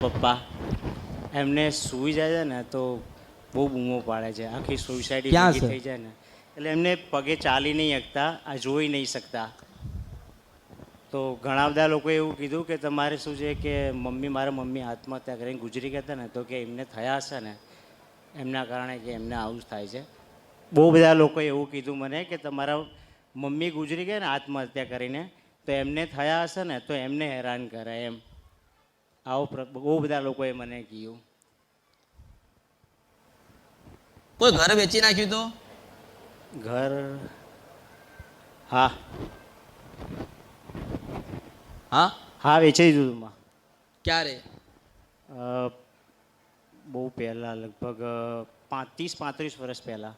પપ્પા એમને સૂઈ જાય છે ને તો બહુ બૂમો પાડે છે. આખી સુસાઇડી ક્યાં છે? થઈ જાય ને. એટલે એમને પગે ચાલી નહીં શકતા આ જોઈ નહીં શકતા. તો ઘણા બધા લોકોએ એવું કીધું કે તમારે શું છે કે મમ્મી મારા મમ્મી આત્મહત્યા કરીને ગુજરી ગયા હતા ને તો કે એમને થયા હશે ને. એમના કારણે કે એમને આવું જ થાય છે. બહુ બધા લોકોએ એવું કીધું મને કે તમારા મમ્મી ગુજરી ગયા ને આત્મહત્યા કરીને તો એમને થયા હશે ને તો એમને હેરાન કરે એમ. આવો બહુ બધા લોકોએ મને કહ્યું કોઈ ઘર વેચી નાખ્યું તો? ઘર? હા. હા? હા વેચાઈ દીધું માં ક્યારે? બહુ પહેલાં લગભગ પાંત્રીસ પાંત્રીસ વર્ષ પહેલાં.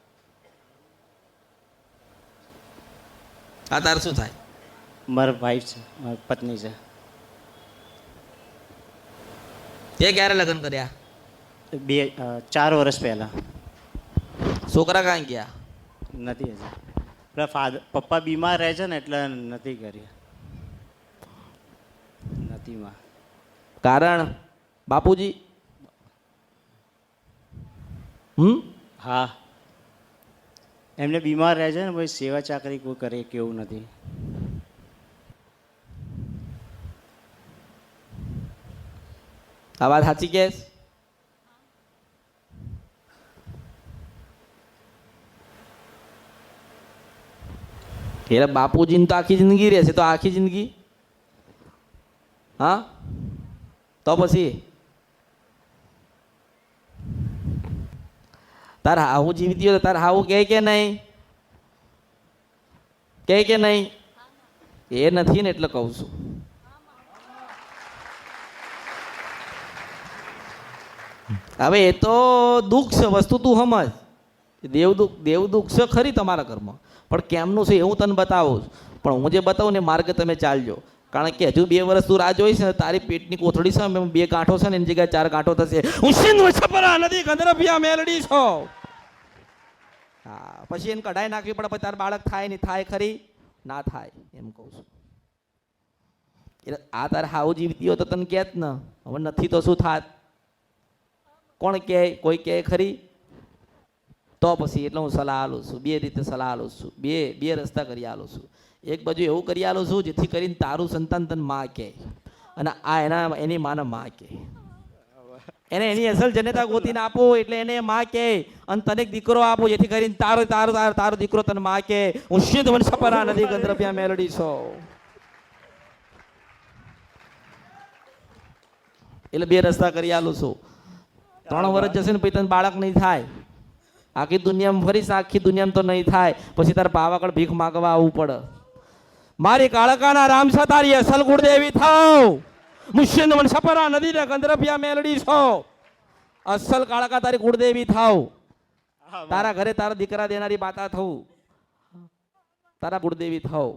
આ તાર શું થાય? મારા વાઈફ છે મારી પત્ની છે. તે ક્યારે લગ્ન કર્યા? બે ચાર વર્ષ પહેલા. છોકરા કાંઈ ગયા? નથી હજી. એટલે ફાધર પપ્પા બીમાર રહે છે ને એટલે નથી કરી નથી માં. કારણ? બાપુજી? હમ? હા. એમને બીમાર રહે છે ને ભાઈ સેવા ચાકરી કોઈ કરે કેવું નથી. આ વાત સાચી કે એટલે બાપુજીને તો આખી જિંદગી રહેશે, તો આખી જિંદગી? હા? તો પછી? તાર હાવું જીવતી હોય તાર આવું કહે કે નહીં? કહે કે નહીં? એ નથી ને એટલે કહું છું. હવે એ તો દુઃખ છે, વસ્તુ તું સમજ દેવ દુઃખ દેવ દુઃખ છે ખરી તમારા ઘરમાં. પણ કેમનું છે એવું તને બતાવું. પણ હું જે બતાવું ને માર્ગ તમે ચાલજો. કારણ કે હજુ બે વર્ષ તું રાહ જોઈશ ને, તારી પેટની કોથળી છે બે ગાંઠો છે ને, એની જગ્યાએ ચાર ગાંઠો થશે. હું સિંધુ છપરા નદી ગંધરભિયા મેલડી છો. હા, પછી એને કઢાઈ નાખવી પડે, પછી તાર બાળક થાય નહીં, થાય ખરી? ના થાય, એમ કહું છું. એટલે આ તારે હાવ જીવતી હોય તો તને કહેત ને. હવે નથી તો શું થાત? કોણ કહે? કોઈ કહે ખરી? તો પછી એટલે હું સલાહ આલું છું. બે રીતે સલાહ આલું છું. બે બે રસ્તા કરી આલું છું. એક બાજુ એવું કરી આલું છું, જેથી કરીને તારું સંતાન તને માં કહે. અને આ એના, એની માને માં કહે. એને એની અસલ જનતા ગોતીને આપો, એટલે એને માં કહે. અને તને દીકરો આપો, જેથી કરીને તારો તારો તારો તારો દીકરો તને માં કહે. હું સિદ્ધ વન સપરા નદી ગંદ્રભ્યા મેલડી છો. એટલે બે રસ્તા કરી આલું છું. ત્રણ વર્ષ જશે ને પછી તને બાળક નહીં થાય. આખી દુનિયામાં ફરીશ આખી દુનિયામાં તો નહીં થાય. પછી તારે પાવાગઢ ભીખ માગવા આવવું પડે. મારી કાળકાના રામસા તારી અસલ ગુણદેવી થાવ. મુશ્યન મન સપરા નદી ને ગંધરભિયા મેલડી છો. અસલ કાળકા તારી ગુણદેવી થાવ. તારા ઘરે તારા દીકરા દેનારી માતા થવું તારા ગુણદેવી થાવ.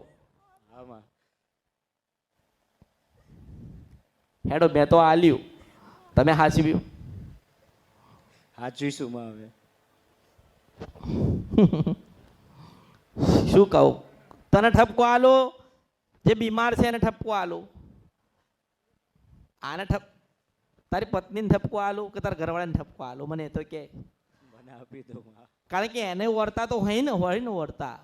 હેડો મેં તો આલ્યું. તમે હાચવ્યું હા જોઈશું માં હવે。શું કહું? તને ઠપકો આલો? જે બીમાર છે એને ઠપકો આલો. આને ઠપ તારી પત્નીને ઠપકો આલો કે તારા ઘરવાળાને ઠપકો આલો? મને તો કે. મને આપી દો કારણ કે એને વર્તા તો હોય ને હોય ને વર્તા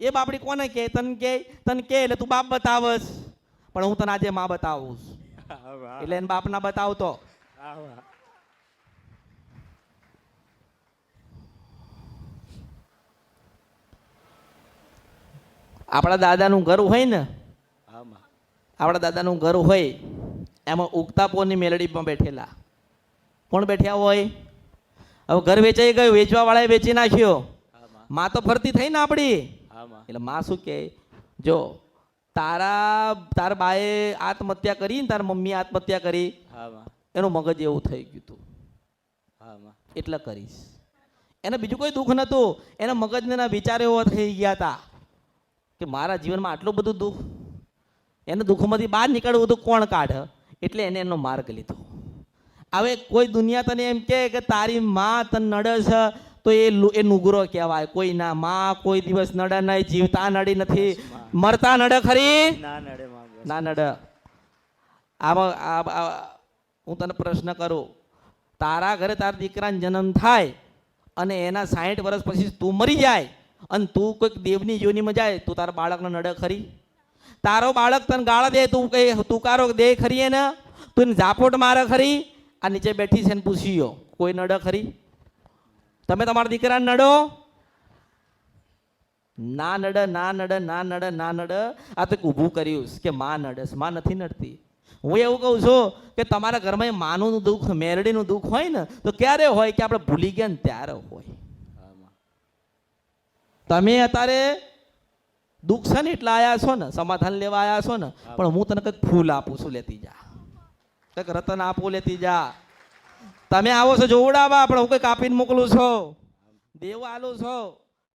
એ બાપડી કોને કે? તને કે તને કે એટલે તું બાપ બતાવસ પણ હું તને આજે માં બતાવું એટલે એને બાપના બતાવતો. આવા આપણા દાદાનું ઘર હોય ને? આપણા દાદાનું ઘર હોય એમાં ઉગતા પોની મેલડીમાં બેઠેલા. કોણ બેઠ્યા હોય? હવે ઘર વેચાઈ ગયું વેચવા વાળાએ વેચી નાખ્યો. માં તો ફરતી થઈ ને આપણી? એટલે માં શું કહે? જો તારા તાર બાએ આત્મહત્યા કરી ને તાર મમ્મીએ આત્મહત્યા કરી એનું મગજ એવું થઈ ગયું હતું એટલે કરીશ. એને બીજું કોઈ દુઃખ નહોતું એના મગજને એના વિચાર એવો થઈ ગયા હતા કે મારા જીવનમાં આટલું બધું દુઃખ? એને દુઃખમાંથી બહાર નીકળવું હતું કોણ કાઢ? એટલે એને એનો માર્ગ લીધો. હવે કોઈ દુનિયા તને એમ કહે કે તારી માં તને નડે છે તો એ એ નુગરો કહેવાય. કોઈ ના માં કોઈ દિવસ નડે નહીં જીવતા નડી નથી. મરતા નડે ખરી? ના નડે ના નડે. આમાં હું તને પ્રશ્ન કરું. તારા ઘરે તારા દીકરાનો જન્મ થાય અને એના સાઠ વર્ષ પછી તું મરી જાય અને તું કોઈક દેવની યોનીમાં જાય, તું તારા બાળકને નડે ખરી? તારો બાળક તને ગાળા દે, તું કઈ તુકારો દે ખરી એને? તું ઝાપોટ મારે ખરી? આ નીચે બેઠી છે ને પૂછ્યો કોઈ નડે ખરી? તમે તમારા દીકરાને નડો. ના નડ ના નડ ના નડ ના નડ. આ તો ઊભું કર્યું કે માં નડસમાં નથી નડતી. હું એવું કહું છું કે તમારા ઘરમાં માનું દુઃખ, મેરડીનું દુઃખ હોય ને, તો ક્યારે હોય કે આપણે ભૂલી ગયા ને ત્યારે હોય? તમે અત્યારે દુઃખ છે ને એટલે આવ્યા છો ને સમાધાન લેવા આવ્યા છો ને પણ હું તને કંઈક ફૂલ આપું છું લેતી જા. કંઈક રતન આપું લેતી જા. તમે આવો છો જોવડાવવા પણ હું કંઈક આપીને મોકલું છું. દેવ આલું છો.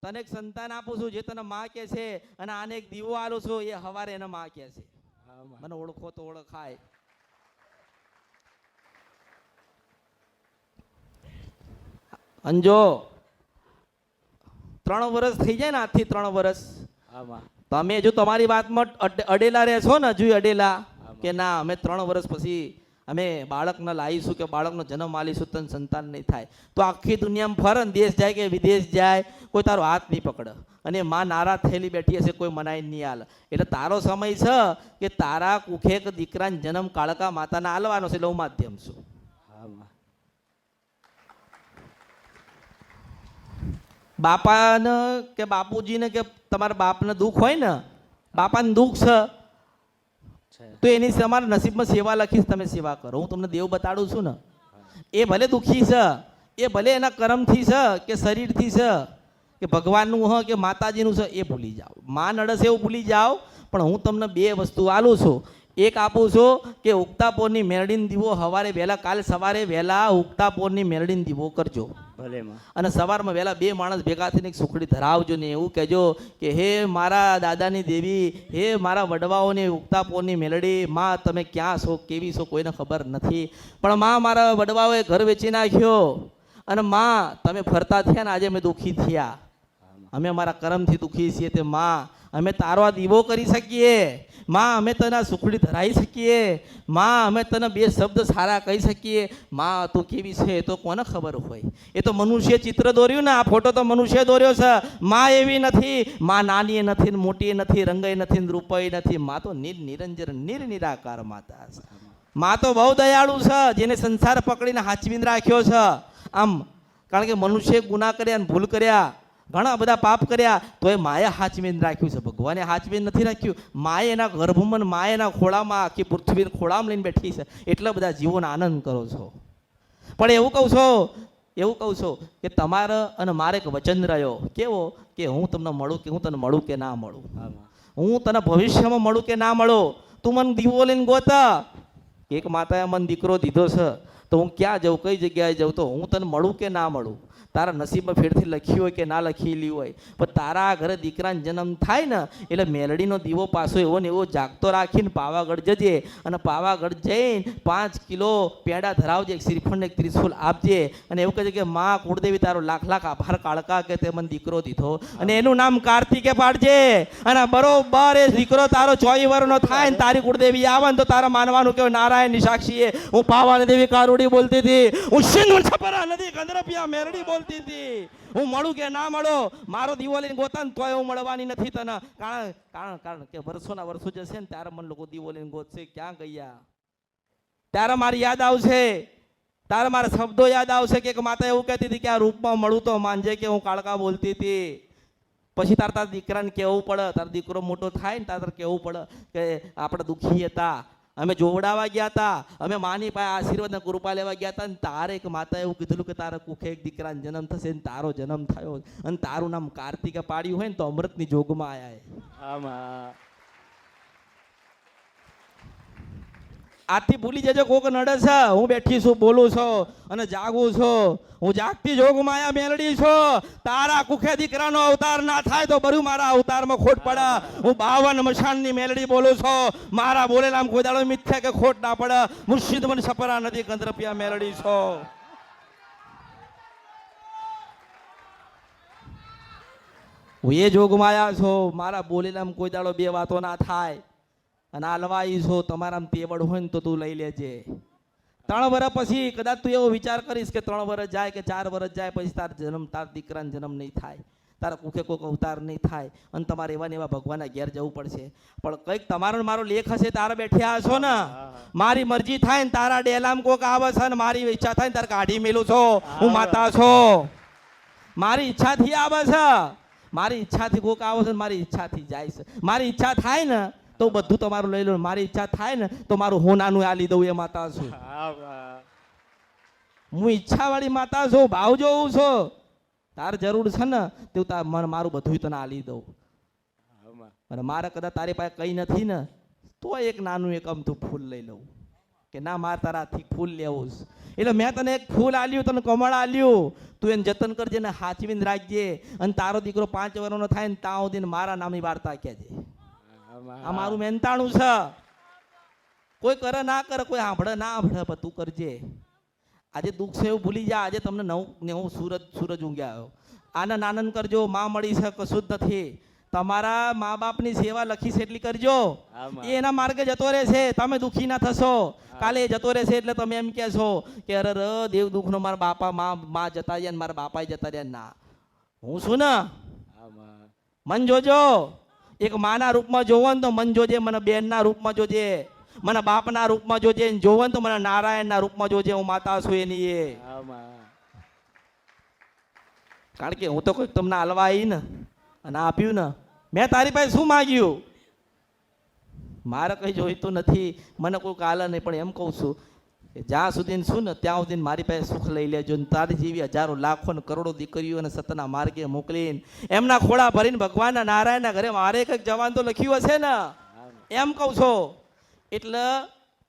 તને એક સંતાન આપું છું જે તને માં કે છે અને આને એક દીવો આલું છું એ હવારે એને માં કહે છે. મને ઓળખો તો ઓળખાય. અંજો ત્રણ વર્ષ થઈ જાય ને આજથી ત્રણ વર્ષ તમે જો તમારી વાતમાં અડ- અડેલા રહેશો ને હજુ અડેલા કે ના અમે ત્રણ વર્ષ પછી અમે બાળકને લાવીશું કે બાળકનો જન્મ આલીશું તને સંતાન નહીં થાય. તો આખી દુનિયામાં ફરે દેશ જાય કે વિદેશ જાય કોઈ તારો હાથ નહીં પકડે. અને માં નારા થયેલી બેઠી હશે કોઈ મનાઈ નહીં હાલ. એટલે તારો સમય છે કે તારા કુખે દીકરાને જન્મ કાળકા માતાના હાલવાનો છે એટલે હું માધ્યમ છું આમાં બાપાને કે બાપુજીને કે તમારા બાપને દુઃખ હોય ને બાપાને દુઃખ છે તો એની તમારા નસીબમાં સેવા લખીશ તમે સેવા કરો. હું તમને દેવ બતાડું છું ને. એ ભલે દુઃખી છે એ ભલે એના કર્મથી છે કે શરીરથી છે કે ભગવાનનું હ કે માતાજીનું છે એ ભૂલી જાઓ. મા નડસ એવું ભૂલી જાઓ પણ હું તમને બે વસ્તુ આલું છું. એક આપું છું કે ઉગતા પોરની મેરડીન દીવો સવારે વહેલા કાલે સવારે વહેલા ઉગતા પોરની મેરડીન દીવો કરજો. ભલે અને સવારમાં વહેલા બે માણસ ભેગા થઈને એક સુખડી ધરાવજો ને એવું કહેજો કે, હે મારા દાદાની દેવી, હે મારા વડવાઓની ઉગતાપોની મેલડી, માં તમે ક્યાં છો, કેવી છો, કોઈને ખબર નથી. પણ માં મારા વડવાઓએ ઘર વેચી નાખ્યો અને માં, તમે ફરતા થયા ને આજે મેં દુઃખી થયા. અમે અમારા કર્મથી દુઃખી છીએ તે માં, અમે તારો દીવો કરી શકીએ. માં, અમે તને સુખડી ધરાવી શકીએ. માં, અમે તને બે શબ્દ સારા કહી શકીએ. માં, તું કેવી છે એ તો કોને ખબર હોય? એ તો મનુષ્ય ચિત્ર દોર્યું ને, આ ફોટો તો મનુષ્ય દોર્યો છે. માં એવી નથી. માં નાની નથી મોટી નથી રંગય નથી ને રૂપાઈ નથી. માં તો નિર નિરંજન નિર નિરાકાર માતા છે. માં તો બહુ દયાળુ છે, જેને સંસાર પકડીને હાચવીને રાખ્યો છે. આમ, કારણ કે મનુષ્ય ગુના કર્યા ને ભૂલ કર્યા ઘણા બધા પાપ કર્યા તો એ માએ હાચવીને રાખ્યું છે. ભગવાને હાચવીને નથી રાખ્યું. માએ એના ગર્ભમાં માએ એના ખોળામાં આખી પૃથ્વીને ખોળામાં લઈને બેઠી છે. એટલા બધા જીવોનો આનંદ કરો છો. પણ એવું કહું છો, એવું કહું છું કે તમારે અને મારે એક વચન રહ્યો. કેવો? કે હું તમને મળું કે હું તને મળું કે ના મળું? હું તને ભવિષ્યમાં મળું કે ના મળું? તું મને દીવો લઈને ગોતા. એક માતાએ મને દીકરો દીધો છે. તો હું ક્યાં જાઉં? કઈ જગ્યાએ જાઉં? તો હું તને મળું કે ના મળું? તારા નસીબમાં ફેરથી લખ્યું હોય કે ના લખેલી હોય? પણ તારા ઘરે દીકરાને જન્મ થાય ને, એટલે મેલડીનો દીવો પાછો એવો ને એવો જાગતો રાખીને પાવાગઢ જજે અને પાવાગઢ જઈને પાંચ કિલો પેડા ધરાવજે, એક શ્રીફળ એક ત્રિશુલ આપજે અને એવું કહે છે કે, મા કુળદેવી, તારો લાખ લાખ આભાર કાળકા કે તે મને દીકરો દીધો. અને એનું નામ કાર્તિકે પાડજે. અને બરોબર એ દીકરો તારો ચોઈ વર્ષનો થાય ને તારી કુળદેવી આવે ને તો તારા માનવાનું કે નારાયણની સાક્ષીએ હું પાવાની દેવી કારુડી બોલતી હતી હું સિંધ છપરા નદી ગંદરપિયા મેરડી બોલતી હતી હું મળું કે ના મળો મારો દીવો લઈને ગોતા તોય હું મળવાની નથી તને કારણ કારણ કારણ કે વર્ષોના વર્ષો જશે ને ત્યારે મને લોકો દીવો લઈને ગોતશે ક્યાં ગયા ત્યારે મારી યાદ આવશે તારે મારા શબ્દો યાદ આવશે કે માતા એવું કહેતી હતી કે આ રૂપમાં મળું તો માનજે કે હું કાળકા બોલતી હતી પછી તાર તારા દીકરાને કહેવું પડે તારો દીકરો મોટો થાય ને તાર કહેવું પડે કે આપણે દુઃખી હતા અમે જોવડાવવા ગયા હતા અમે માની પાસે આશીર્વાદના કૃપા લેવા ગયા હતા અને તારે એક માતા એવું કીધેલું કે તારા કુખે એક દીકરાનો જન્મ થશે ને તારો જન્મ થયો. અને તારું નામ કાર્તિકે પાડ્યું હોય ને તો અમૃતની જોગમાં એ. આમાં. આજથી ભૂલી જજો, કોક નડે છે. હું બેઠી છું, બોલું છું અને જાગું છું. હું જાગતી જોગ માયા મેલડી છું. તારા કુખે દીકરાનો અવતાર ના થાય તો બરું મારા અવતારમાં ખોટ પડે. હું બાવન મશાનની મેલડી બોલું છું. મારા બોલેલામ કોઈ દાડો મિથ્યા કે ખોટ ના પડે. મુર્શિદ મને સપરા નથી ગંધરપિયા મેલડી છો. હું એ જોગમાં આવ્યા છો. મારા બોલેલામ કોઈ દાડો બે વાતો ના થાય. અને આ લવાઈ છો તમારામાં તેવડ હોય ને તો તું લઈ લેજે. ત્રણ વર્ષ પછી કદાચ તું એવો વિચાર કરીશ કે ત્રણ વર્ષ જાય કે ચાર વર્ષ જાય પછી તાર જન્મ તાર દીકરાનો જન્મ નહીં થાય. તારા કુખે કોઈક અવતાર નહીં થાય. અને તમારે એવા ને એવા ભગવાનના ઘેર જવું પડશે. પણ કંઈક તમારો મારો લેખ હશે તારા બેઠ્યા છો ને. મારી મરજી થાય ને તારા ડેલામ કોક આવે છે ને મારી ઈચ્છા થાય ને તારે કાઢી મેલું છો. હું માતા છો. મારી ઈચ્છાથી આવે છે. મારી ઈચ્છાથી કોક આવે છે ને મારી ઈચ્છાથી જાય છે. મારી ઈચ્છા થાય ને તો બધું તમારું લઈ લો. મારી ઈચ્છા થાય ને તો મારું હોનાનું આલી દઉં એ માતા છું. હા, ઈચ્છાવાળી માતા છું ભાવ જોઉં છું. તાર જરૂર છે ને તેવું તાર મને મારું બધું તને આલી દઉં. અને મારે કદાચ તારી પાસે કંઈ નથી ને તો એક નાનું એક અમથું ફૂલ લઈ લઉં. કે ના મારે તારાથી ફૂલ લેવું છે. એટલે મેં તને એક ફૂલ આલ્યું તને કમળ આલ્યું. તું એને જતન કરજે ને હાચવીને રાખજે. અને તારો દીકરો પાંચ વર્ષનો થાય ને ત્યાં સુધી મારા નામની વાર્તા કહેજે. આ મારું મહેનતાણું છે. કોઈ કરે ના કરે કોઈ સાંભળે ના સાંભળે પણ તું કરજે. આજે દુઃખ છે એવું ભૂલી જા. આજે તમને નવ નેવું સૂરજ સૂરજ ઊંઘ્યા આવ્યો. આનંદ આનંદ કરજો માં મળી છે કશું જ નથી તમારા મા બાપની સેવા લખી છે એટલી કરજો. એ એના માર્ગે જતો રહેશે. તમે દુઃખી ના થશો. કાલે એ જતો રહેશે એટલે તમે એમ કહેશો કે અરે ર દેવ દુઃખનો મારા બાપા મા મા જતા રહ્યા ને મારા બાપાએ જતા રહ્યા. ના. હું છું ને? મન જોજો. એક માના રૂપમાં જોવો ને તો મન જોજે મને બેનના રૂપમાં જોજે મને બાપના રૂપમાં જોજે જોવો ને તો મને નારાયણના રૂપમાં જોજે હું માતા છું એની એ. કારણ કે હું તો કોઈ તમને હલવા આવી ને અને આપ્યું ને મેં તારી પાસે શું માગ્યું? મારે કંઈ જોઈતું નથી મને કોઈ કાલે નહીં પણ એમ કહું છું જ્યાં સુધી શું ને ત્યાં સુધી મારી પાસે સુખ લઈ લેજો ને તારી જેવી હજારો લાખો ને કરોડો દીકરીઓને સતના માર્ગે મોકલીને એમના ખોળા ભરીને ભગવાનના નારાયણના ઘરે મારે કંઈક જવાન તો લખ્યું હશે ને? એમ કહું છો. એટલે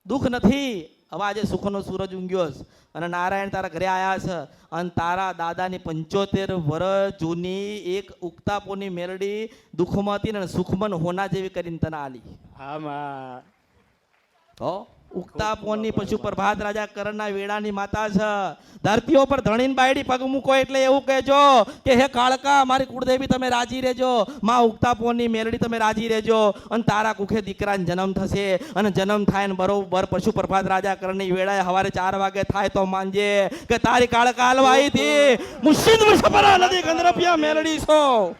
દુઃખ નથી. હવે આજે સુખનો સૂરજ ઊંઘ્યો છે અને નારાયણ તારા ઘરે આવ્યા છે અને તારા દાદાની પંચોતેર વર્ષ જૂની એક ઉગતાપોની મેરડી દુઃખમાં હતી ને સુખમન હોના જેવી કરીને તને આલી. આમાં. તો ઉગતાપોની પશુ પ્રભાત રાજા કરણના વેળાની માતા છે. ધરતીઓ પર ધણીન બાયડી પગ મૂકો એટલે એવું કહેજો કે, હે કાળકા, મારી કુળદેવી, તમે રાજી રહેજો. માં ઉગતાપોની મેલડી, તમે રાજી રહેજો. અને તારા કુખે દીકરાને જન્મ થશે. અને જન્મ થાય ને બરોબર પશુ પ્રભાત રાજા કરણની વેળાએ સવારે ચાર વાગે થાય તો માનજે કે તારી કાળકા હલવાઈ હતી. મુશિદ મુશપરા છો.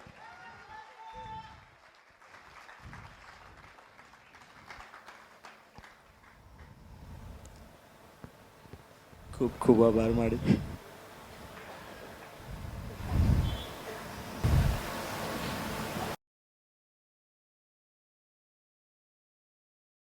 ખૂબ ખૂબ આભાર માડી.